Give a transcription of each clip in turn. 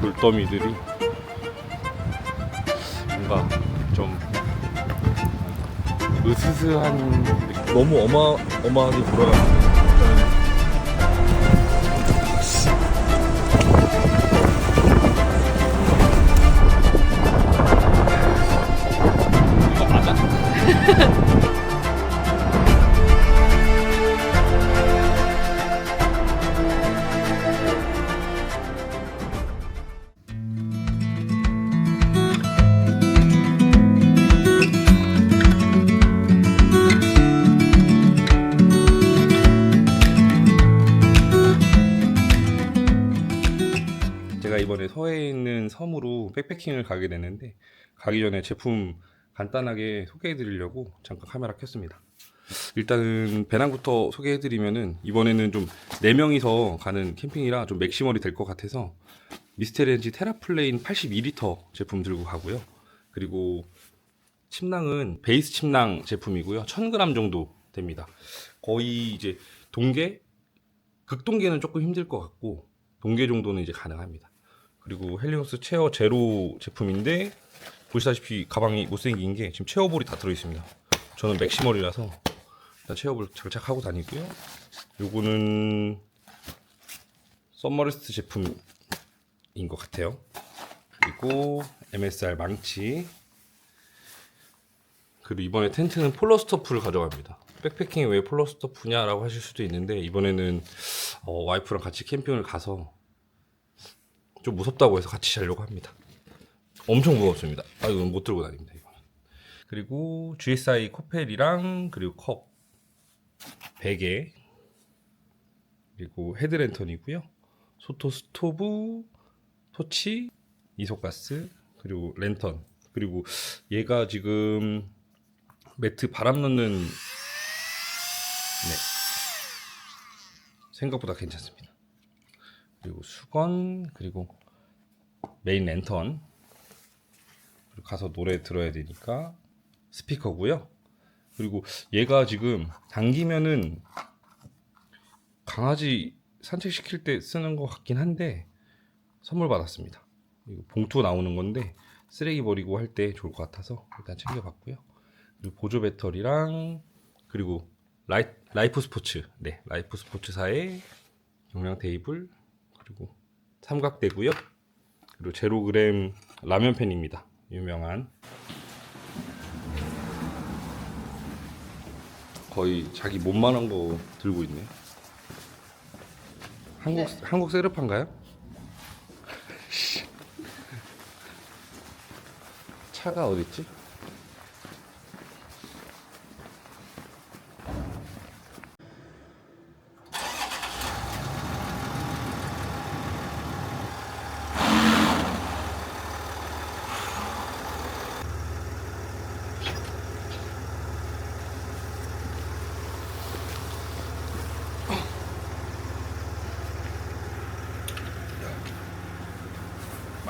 돌더미들이 뭔가 좀 으스스한 느낌. 너무 어마 어마하게 돌아가는 이거 맞아? 섬으로 백패킹을 가게 됐는데 가기 전에 제품 간단하게 소개해 드리려고 잠깐 카메라 켰습니다. 일단은 배낭부터 소개해 드리면은 이번에는 좀 4명이서 가는 캠핑이라 좀 맥시멀이 될 것 같아서 미스테리엔지 테라플레인 82리터 제품 들고 가고요. 그리고 침낭은 베이스 침낭 제품이고요. 1000g 정도 됩니다. 거의 이제 동계 극동계는 조금 힘들 것 같고 동계 정도는 이제 가능합니다. 그리고 헬리오스 체어 제로 제품인데 보시다시피 가방이 못생긴 게 지금 체어볼이 다 들어 있습니다. 저는 맥시멀이라서 일단 체어볼 장착하고 다니고요. 요거는 썸머레스트 제품인 것 같아요. 그리고 MSR 망치 그리고 이번에 텐트는 폴러 스토프를 가져갑니다. 백패킹에 왜 폴러 스토프냐라고 하실 수도 있는데 이번에는 어, 와이프랑 같이 캠핑을 가서 좀 무섭다고 해서 같이 자려고 합니다. 엄청 무겁습니다. 아 이건 못 들고 다닙니다. 이거. 그리고 GSI 코펠이랑 그리고 컵 베개 그리고 헤드랜턴이고요. 소토 스토브, 토치, 이소가스 그리고 랜턴 그리고 얘가 지금 매트 바람 넣는 네 생각보다 괜찮습니다. 그리고 수건 그리고 메인 랜턴 그리고 가서 노래 들어야 되니까 스피커고요. 그리고 얘가 지금 당기면은 강아지 산책시킬 때 쓰는 것 같긴 한데 선물 받았습니다. 이거 봉투 나오는 건데 쓰레기 버리고 할 때 좋을 것 같아서 일단 챙겨봤고요. 그리고 보조 배터리랑 그리고 라이, 라이프 스포츠 네 라이프 스포츠사의 용량 테이블 그리고 삼각대고요. 그리고 제로그램 라면팬입니다. 유명한 거의 자기 몸만한 거 들고 있네. 한국 한국 세르파인가요? 차가 어디 있지?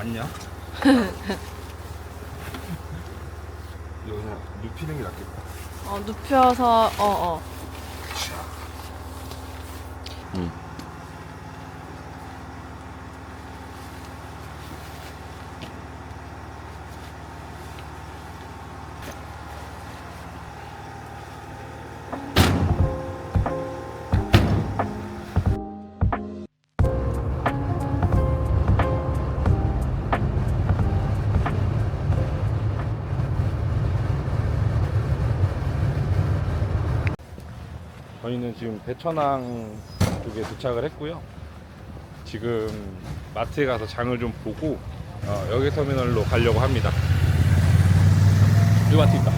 맞냐? 이거 그냥 눕히는 게 낫겠다. 어, 눕혀서, 어, 어. 저희는 지금 대천항 쪽에 도착을 했고요. 지금 마트에 가서 장을 좀 보고 어, 여기 터미널로 가려고 합니다. 여기 마트 있다.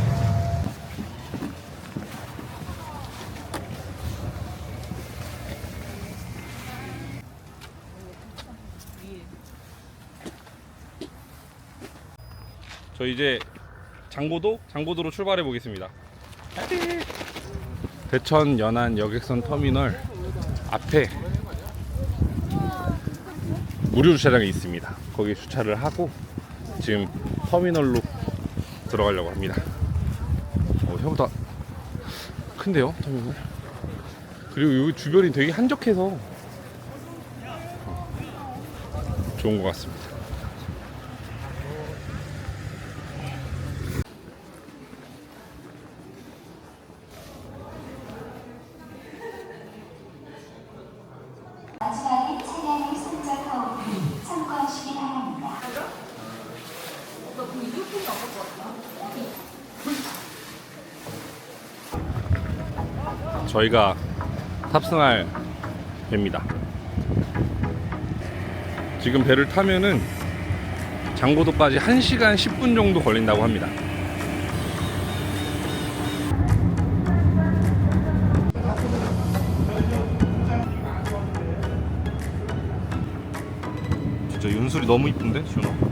저 이제 장고도 장고도로 출발해 보겠습니다. 대천 연안 여객선 터미널 앞에 무료 주차장이 있습니다. 거기 주차를 하고 지금 터미널로 들어가려고 합니다. 어, 생각보다 큰데요, 터미널? 그리고 여기 주변이 되게 한적해서 어, 좋은 것 같습니다. 저희가 탑승할 배입니다. 지금 배를 타면은 장고도까지 1시간 10분 정도 걸린다고 합니다. 진짜 윤술이 너무 이쁜데, 준호?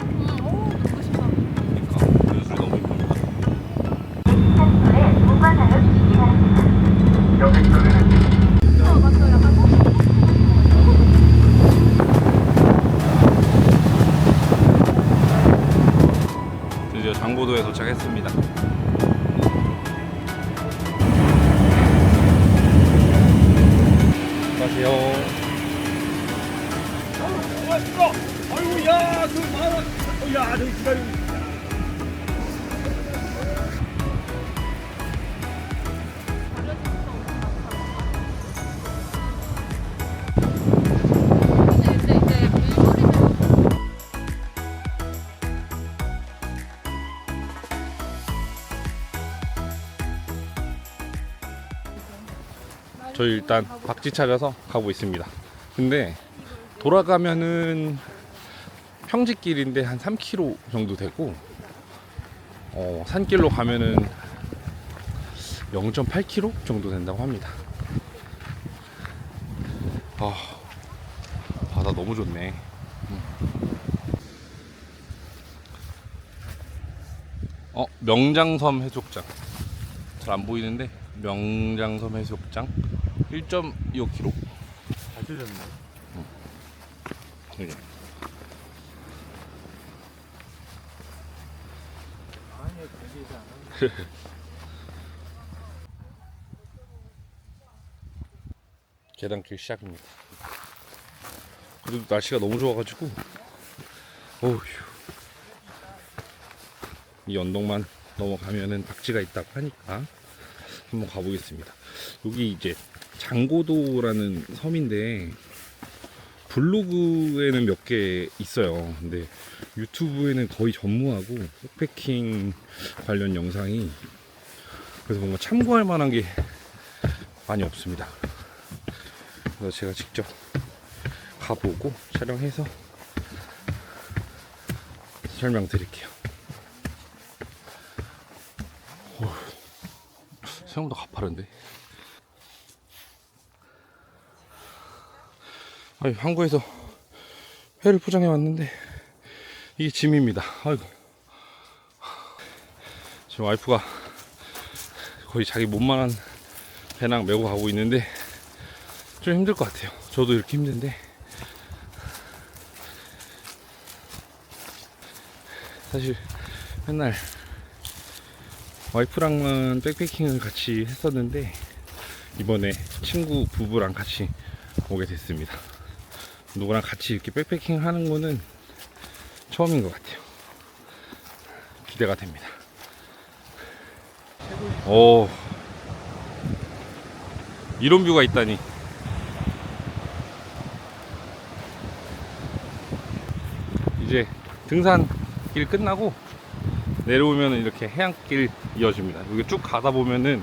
고도에 도착했습니다. 저희 일단 박지 찾아서 가고 있습니다. 근데 돌아가면은 평지길인데 한 3km 정도 되고 어, 산길로 가면은 0.8km 정도 된다고 합니다. 아, 바다 너무 좋네. 음. 어, 명장섬 해수욕장. 잘 안 보이는데 명장섬 해수욕장 1.25km. 잘 들렸네. 아니 않아. 계단길 시작입니다. 그래도 날씨가 너무 좋아가지고 어휴 이 언덕만 넘어가면은 박지가 있다고 하니까 한번 가보겠습니다. 여기 이제 장고도라는 섬인데 블로그에는 몇 개 있어요. 근데 유튜브에는 거의 전무하고 백패킹 관련 영상이 그래서 뭔가 참고할 만한 게 많이 없습니다. 그래서 제가 직접 가보고 촬영해서 설명드릴게요. 생각보다 가파른데. 아니, 한국에서 회를 포장해 왔는데 이게 짐입니다. 아이고. 지금 와이프가 거의 자기 몸만한 배낭 메고 가고 있는데 좀 힘들 것 같아요. 저도 이렇게 힘든데. 사실 맨날 와이프랑만 백패킹을 같이 했었는데 이번에 친구 부부랑 같이 오게 됐습니다. 누구랑 같이 이렇게 백패킹 하는 거는 처음인 것 같아요. 기대가 됩니다. 오, 이런 뷰가 있다니. 이제 등산길 끝나고 내려오면 이렇게 해안길 이어집니다. 여기 쭉 가다 보면은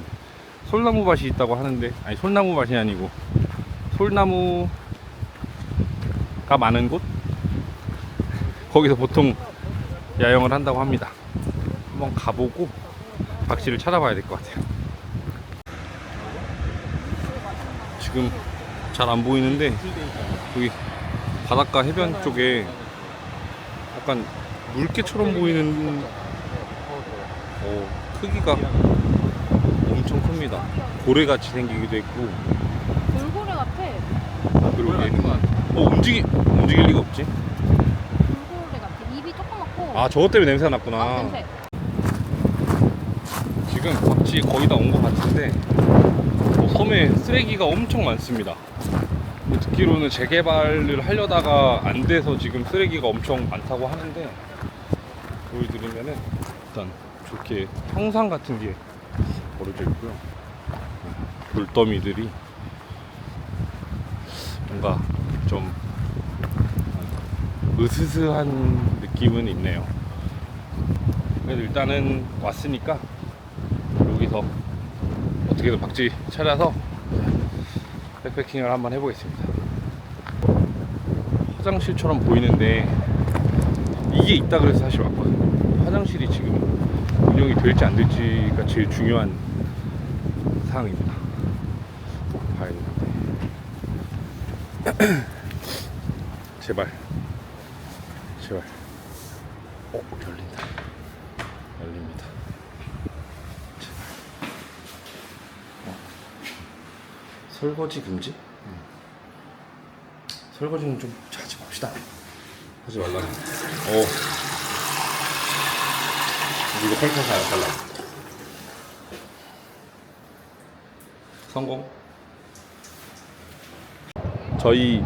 솔나무 밭이 있다고 하는데 아니 솔나무 밭이 아니고 솔나무 가 많은 곳 거기서 보통 야영을 한다고 합니다. 한번 가보고 박씨를 찾아봐야 될 것 같아요. 지금 잘 안 보이는데 여기 바닷가 해변 쪽에 약간 물개처럼 보이는 어, 크기가 엄청 큽니다. 고래같이 생기기도 했고 돌고래 같아. 그리고 이게 어 움직이 움직일 리가 없지. 돌고래 같아. 입이 조그맣고. 아 저것 때문에 냄새가 아, 났구나. 냄새. 지금 박쥐 거의 다 온 것 같은데 어, 섬에 쓰레기가 엄청 많습니다. 뭐 듣기로는 재개발을 하려다가 안 돼서 지금 쓰레기가 엄청 많다고 하는데 보여드리면은 일단 좋게 형상 같은 게 벌어져 있고요. 돌더미들이 뭔가 좀 으스스한 느낌은 있네요. 그래도 일단은 왔으니까 여기서 어떻게든 박쥐 찾아서 백패킹을 한번 해보겠습니다. 화장실처럼 보이는데 이게 있다 그래서 사실 왔거든요. 화장실이 지금 운영이 될지 안 될지가 제일 중요한 사항입니다. 봐야 되는데. 제발. 제발. 어, 열린다. 열립니다. 어. 설거지 금지? 설거지는 좀 하지 맙시다. 하지 말라. 어. 이거 펼쳐 사요, 달라. 성공. 저희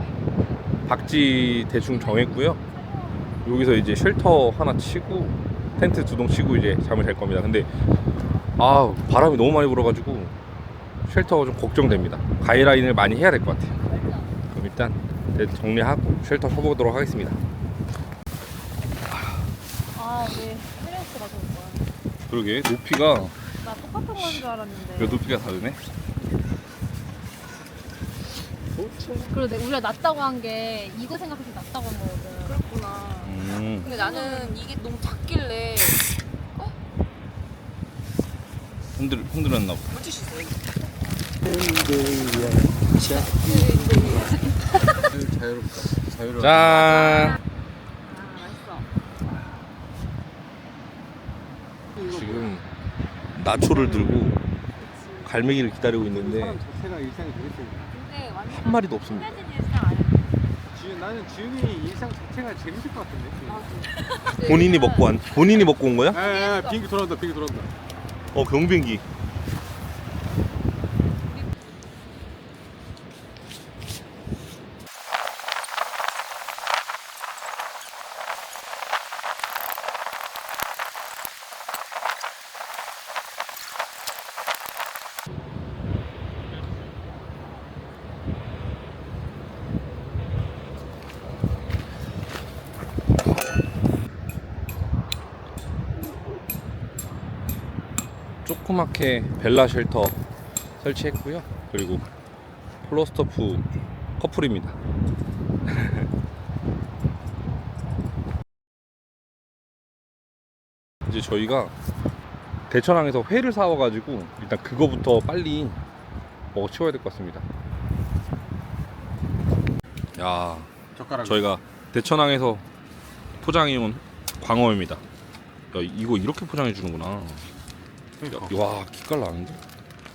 박지 대충 정했고요. 여기서 이제 쉘터 하나 치고 텐트 두 동 치고 이제 잠을 잘 겁니다. 근데 아 바람이 너무 많이 불어가지고 쉘터가 좀 걱정됩니다. 가이라인을 많이 해야 될 것 같아요. 그럼 일단 정리하고 쉘터 쳐보도록 하겠습니다. 좋은 거야? 그러게 높이가 나 똑같은 거인 줄 알았는데. 몇 높이가 다르네. 그리고 내- 우리가 낮다고 한 게 이거 생각해서 낮다고 한 거거든. 그렇구나. 음. 근데 나는 이게 너무 작길래 흔들 흔들었나 보다. 자유롭다. 자유롭다. 짠. 아 맛있어. 지금 나초를 들고 갈매기를 기다리고 있는데 자체가 일상이 되겠어요. 한 마리도 없습니다. 나는 지훈이 일상 자체가 재밌을 것 같은데. 본인이 먹고 한 본인이 먹고 온 거야? 아, 아, 비행기 돌아온다. 비행기 돌아온다. 어 경비행기. 조그맣게 벨라 쉘터 설치했고요. 그리고 플로스터프 커플입니다. 이제 저희가 대천항에서 회를 사와가지고 일단 그거부터 빨리 먹어 치워야 될 것 같습니다. 야, 젓가락. 저희가 대천항에서 포장해온 광어입니다. 야, 이거 이렇게 포장해 주는구나. 야, 그러니까. 와 기깔 나는데?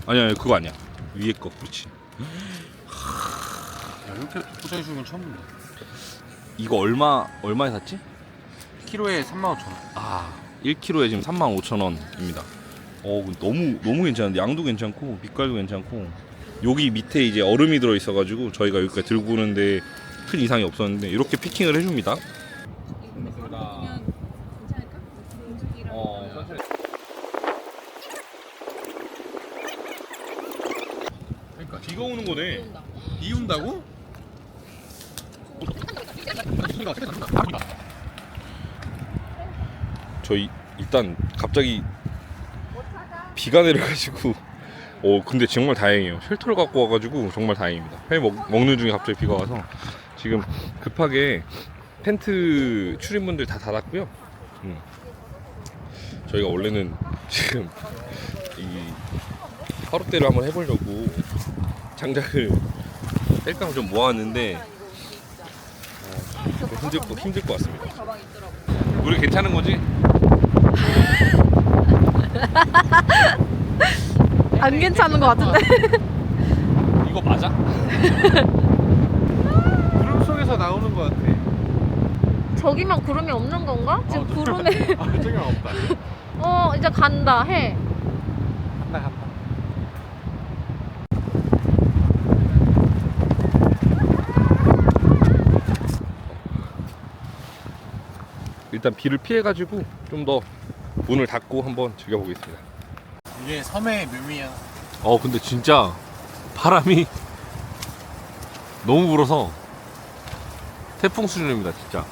아니 아니 그거 아니야 위에 거 그렇지 야, 이렇게 포장해 주는 건 처음 본다. 이거 얼마 얼마에 샀지? 키로에 3만 5천 원. 아 1kg에 지금 35,000원입니다 어 근데 너무 너무 괜찮은데 양도 괜찮고 빛깔도 괜찮고 여기 밑에 이제 얼음이 들어 있어가지고 저희가 여기까지 들고 오는데 큰 이상이 없었는데 이렇게 피킹을 해줍니다 그러면 괜찮을까? 음식이랑 어, 천천히. 그러니까 비가 오는 거네 온다. 비 온다고? 저희 일단 갑자기 비가 내려가지고 어 근데 정말 다행이에요. 쉘터를 갖고 와가지고 정말 다행입니다. 회 먹, 먹는 중에 갑자기 비가 와서. 지금 급하게 텐트 출입문들 다 닫았고요. 음. 저희가 원래는 지금 이 하루대를 한번 해보려고 장작을 뗄감 좀 모았는데 어, 힘들, 거, 힘들 것 같습니다. 우리 괜찮은 거지? 안 괜찮은 것 같은데. 이거 맞아? 구름 속에서 나오는 것 같아. 저기만 구름이 없는 건가? 지금 어, 저- 구름에 아, 저기 없다. 어 이제 간다 해. 간다, 간다. 일단 비를 피해가지고 좀 더 문을 닫고 한번 즐겨보겠습니다. 이게 섬의 묘미야. 어 근데 진짜 바람이 너무 불어서 태풍 수준입니다 진짜.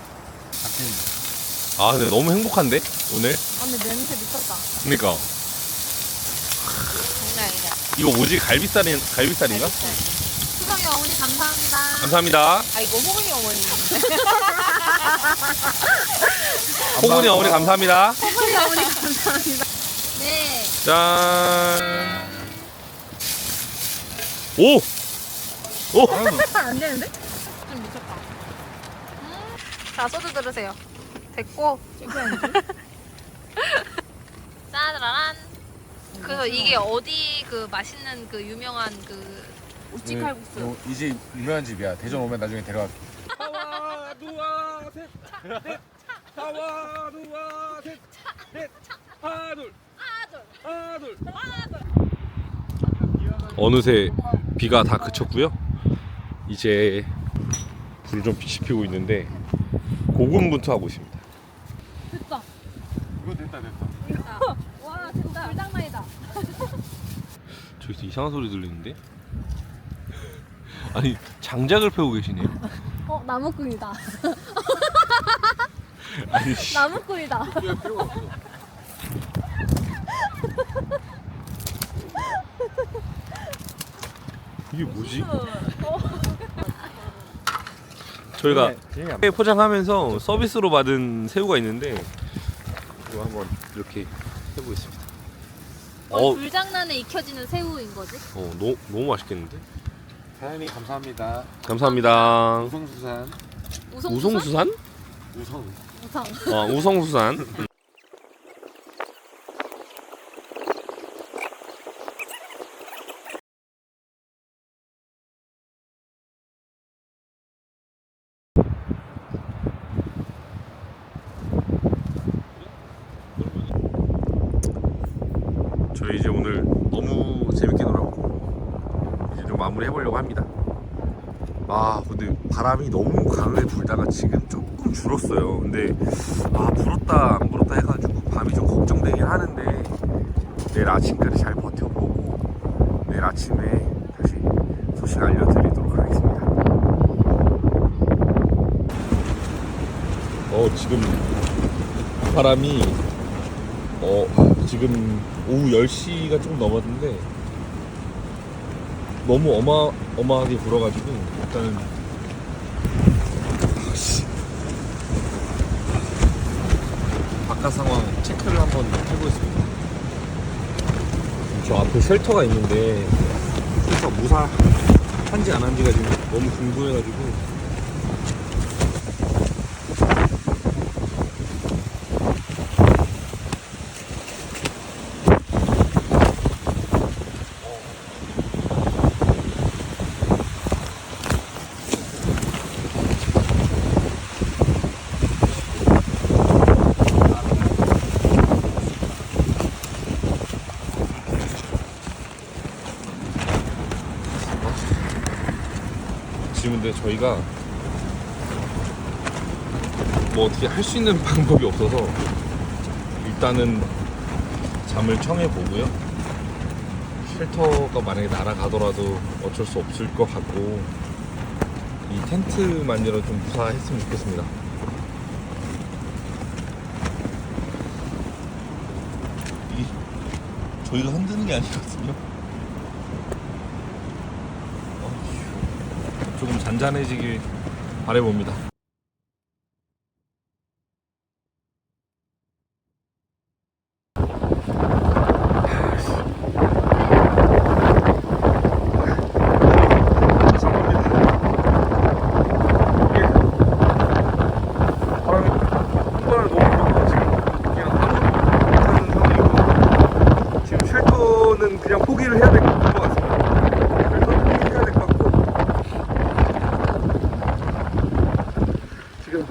아 근데 너무 행복한데 오늘? 아 근데 냄새 미쳤다. 그러니까 장난 아니다. 이거 뭐지 갈비살이 갈비살인가? 수상이 형 감사합니다. 감사합니다. 아 이거 호근이 어머니. 호군이 어머니 감사합니다. 호근이 어머니 감사합니다. 네. 짠. 오. 오. 안 되는데? 좀 미쳤다. 자 소주 들으세요. 됐고. 짜라란. 그래서 이게 어디 그 맛있는 그 유명한 그 우찌 칼국수. 이 집 유명한 집이야. 대전 오면 나중에 데려갈게. 하와 누와 셋. 넷. 하와 누와 셋. 넷. 하나 둘. 하나 둘. 어느새 비가 다 그쳤고요. 이제 불을 좀 지피고 있는데 고군분투하고 있습니다. 됐다. 이거 됐다 됐다. 와 됐다. 불장난이다. 저기서 이상한 소리 들리는데? 아니 장작을 패고 계시네요. 어 나무꾼이다. 아니 씨. 나무꾼이다. 이게 뭐지? 저희가 회 포장하면서 서비스로 받은 새우가 있는데 이거 한번 이렇게 해보겠습니다. 거의 어, 불장난에 익혀지는 새우인 거지? 어 너무 너무 맛있겠는데? 사장님 감사합니다. 감사합니다. 우성수산. 우성 우성수산? 우성. 우성. 어 우성수산. 저희 이제 오늘 너무 재밌게 좀 마무리 해보려고 합니다. 아 근데 바람이 너무 강하게 불다가 지금 조금 줄었어요. 근데 아 불었다 안 불었다 해가지고 밤이 좀 걱정되긴 하는데 내일 아침까지 잘 버텨보고 내일 아침에 다시 소식 알려드리도록 하겠습니다. 어 지금 바람이 어 지금 오후 10시가 좀 넘었는데 너무 어마 어마하게 불어가지고 일단은. 바깥 상황 체크를 한번 해보겠습니다. 저 앞에 쉘터가 있는데 쉘터 무사 한지 안 한지가 지금 너무 궁금해가지고 지금 근데 저희가 뭐 어떻게 할 수 있는 방법이 없어서 일단은 잠을 청해 보고요. 쉘터가 만약에 날아가더라도 어쩔 수 없을 것 같고 이 텐트만이라도 좀 무사했으면 좋겠습니다. 이게 저희가 흔드는 게 아니거든요. 조금 잔잔해지길 바래봅니다. 바람이 콧바람이 너무 불어서 지금 그냥 아무것도 못하는 상황이고 지금 쉘터는 그냥 포기를 해야 될 것 같습니다. 쉘터는 포기해야 될 것 같고 지금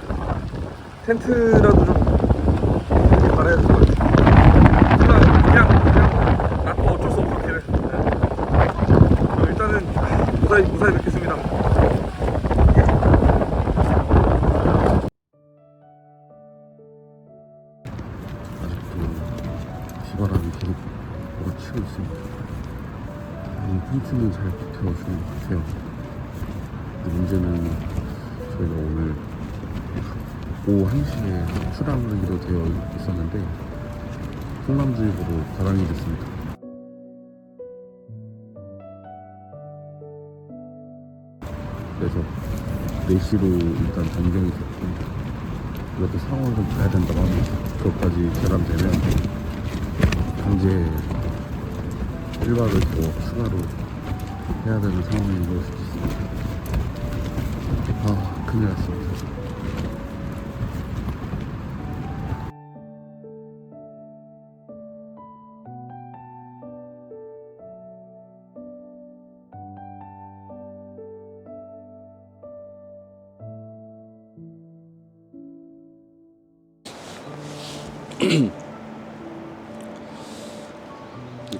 텐트라도 좀 말해야 될 것 같아요. 그냥 그냥 그냥 나도 어쩔 수 없어 길을. 네. 일단은 무사히 무사히 뵙겠습니다. 비바람이 계속 몰아치고 있습니다. 이 텐트는 잘 버텨주는 것 같아요. 문제는 저희가 오늘 오후 1시에 출항하기로 되어 있었는데 풍랑주의보로 과당이 됐습니다. 그래서 4시로 일단 변경이 됐고 이것도 상황을 좀 봐야 된다고 합니다. 그것까지 결함되면 강제 1박을 더 추가로 해야 되는 상황이 올 수도 있습니다. 아, 큰일 났습니다.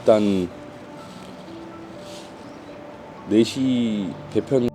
일단 4시 개편